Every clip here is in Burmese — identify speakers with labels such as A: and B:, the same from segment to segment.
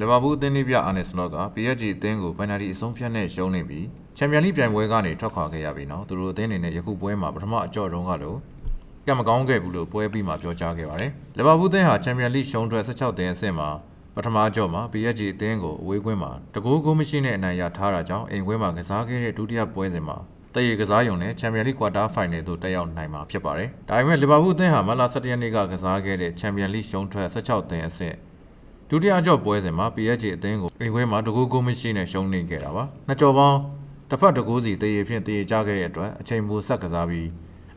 A: လီဗာပူးအသင်းလေးပြအာနယ်စလော့က PSG အသင်းကိုပန်နာတီအဆုံးဖြတ်နဲ့ရှုံးနေပြီးချန်ပီယံလိပြိုင်ပွဲကနေထွက်ခွာခဲ့ရပြီးနောက်သူတို့အသင်းအနေနဲ့ယခုပွဲမှာပထမအကြော့တုံးကလို့ကံမကောင်းခဲ့ဘူးလို့ပွဲပြီးမှပြောကြားခဲ့ပါတယ်။လီဗာပူးအသင်းဟာချန်ပီယံလိရှုံးထွက်16တင်အဆင့်မှာပထမအကြော့မှာ PSG အသင်းကိုအဝေးကွင်းမှာတကူးကိုမရှိနဲ့အနိုင်ရထားတာကြောင့်အိမ်ကွင်းမှာကစားခဲ့တဲ့ဒုတိယပွဲစဉ်မှာတရေကစားယုံနဲ့ချန်ပီယံလိကွာတာဖိုင်နယ်သို့တက်ရောက်နိုင်မှာဖြစ်ပါတယ်။ဒါပေမဲ့လီဗာပူးအသင်းဟာမတ်လ17ရက်နေ့ကကစားခဲ့တဲ့ချန်ပီယံလိရှုံးထွက်16တင်အဆင့် ဒုတိယအကြော့ပွဲစဉ်မှာ PSG အသင်းကိုအိမ်ခွဲမှာတကူးကိုမရှိနဲ့ရှုံးနေခဲ့တာပါ။နှစ်ကြော်ပေါင်းတစ်ဖက်တကူးစီတရေဖြင့်တရေကြခဲ့တဲ့အတွက်အချိန်ပိုဆက်ကစားပြီး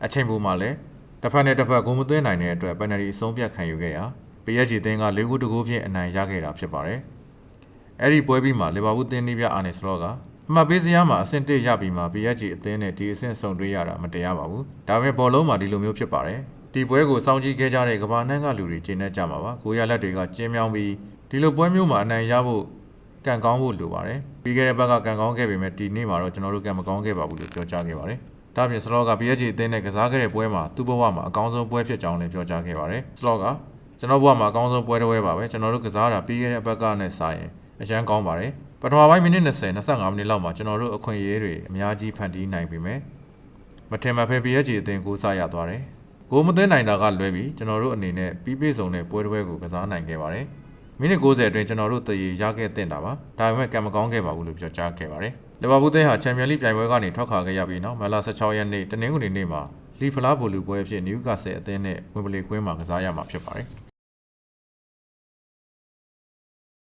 A: အချိန်ပိုမှာလည်းတစ်ဖက်နဲ့တစ်ဖက်ဂိုးမသွင်းနိုင်တဲ့အတွက်ပယ်နယ်တီအဆုံးဖြတ်ခံယူခဲ့ရာ PSG အသင်းက၄ခုတကူးဖြင့်အနိုင်ရခဲ့တာဖြစ်ပါတယ်။အဲ့ဒီပွဲပြီးမှာလီဗာပူးအသင်းနည်းပြအာနယ်စလော့ကအမှတ်ပေးစရာမှာအဆင့်1ရပြီးမှ PSG အသင်းနဲ့ဒီအဆင့်ဆုံတွေ့ရတာမတရားပါဘူး။ဒါပေမဲ့ဘောလုံးမှာဒီလိုမျိုးဖြစ်ပါတယ်။ ဒီပွဲကိုစောင့်ကြည့်ခဲ့ကြတဲ့ကမ္ဘာနှမ်းကလူတွေကျင်းနေကြမှာပါ။ကိုရလက်တွေကကျင်းမြောင်းပြီးဒီလိုပွဲမျိုးမှာအနိုင်ရဖို့ကံကောင်းဖို့လိုပါတယ်။ပြီးခဲ့တဲ့ဘက်ကကံကောင်းခဲ့ပေမဲ့ဒီနေ့မှာတော့ကျွန်တော်တို့ကံမကောင်းခဲ့ပါဘူးလို့ပြောကြားခဲ့ပါတယ်။ဒါပြင်စလော့က PSG အသင်းနဲ့ကစားခဲ့တဲ့ပွဲမှာသူ့ဘဝမှာအကောင်းဆုံးပွဲဖြစ်ကြောင်းလည်းပြောကြားခဲ့ပါတယ်။စလော့ကကျွန်တော်ဘဝမှာအကောင်းဆုံးပွဲတစ်ပွဲပါပဲကျွန်တော်တို့ကစားတာပြီးခဲ့တဲ့ဘက်ကနဲ့စာရင်အရန်ကောင်းပါတယ်။ပထမပိုင်းမိနစ်20 25မိနစ်လောက်မှာကျွန်တော်တို့အခွင့်အရေးတွေအများကြီးဖန်တီးနိုင်ပြီမယ်။မထင်မှတ်ဖဲ PSG အသင်းကိုစားရသွားတယ်။ ကိုမသွင်းနိုင်တာကလွဲပြီးကျွန်တော်တို့အနေနဲ့ပြီးပြည့်စုံတဲ့ပွဲတစ်ပွဲကိုကစားနိုင်ခဲ့ပါတယ်။မိနစ်90အတွင်းကျွန်တော်တို့တည်ရခဲ့တဲ့တာပါ။ဒါပေမဲ့ကံမကောင်းခဲ့ပါဘူးလို့ပြောကြားခဲ့ပါတယ်။လီဗာပူးသင်းဟာချန်ပီယံလိပြိုင်ပွဲကနေထွက်ခွာခဲ့ရပြီးနောက်မလာ16ရက်နေ့တနင်္ဂနွေနေ့မှာလီဖလားဘိုလူပွဲအဖြစ်နယူကာဆယ်အသင်းနဲ့ဝင်ဘလီကွင်းမှာကစားရမှာဖြစ်ပါတယ်။